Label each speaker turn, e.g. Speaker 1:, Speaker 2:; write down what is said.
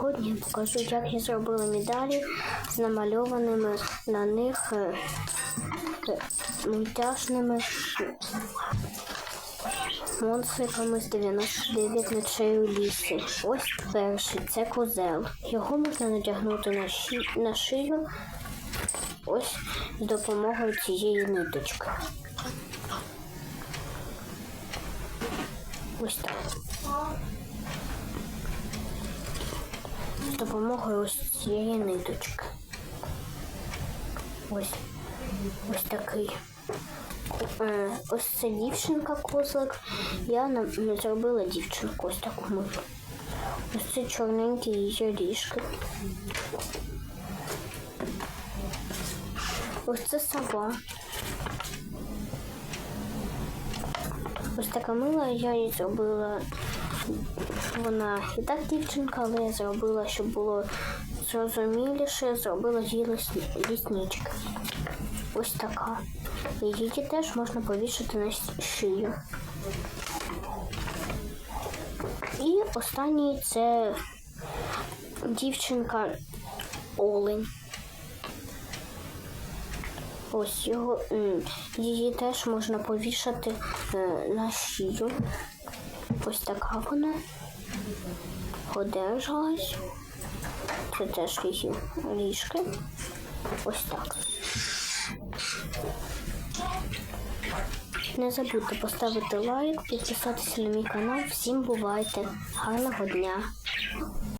Speaker 1: Сьогодні я покажу, як я зробила медалі з намальованими на них е, е, мультяшними монстриками з 99 ночей у лісі. Ось перший це козел. Його можна надягнути на, ши- на шию ось з допомогою цієї ниточки. Ось так. З допомогою ось цієї ниточки. Ось ось такий. Е, Ось це дівчинка козлик. Я зробила дівчинку ось таку милу. Ось це чорненькі її ріжки. Ось це сова. Ось така мила, я її зробила. Вона і так дівчинка, але я зробила, щоб було зрозуміліше, зробила їй лис- Ось така. Її теж можна повішати на шию. І останній це дівчинка Олень. Ось його її теж можна повішати е, на шию. Ось така вона одержалась. Це теж її ріжки. Ось так. Не забудьте поставити лайк, підписатися на мій канал. Всім бувайте! Гарного дня!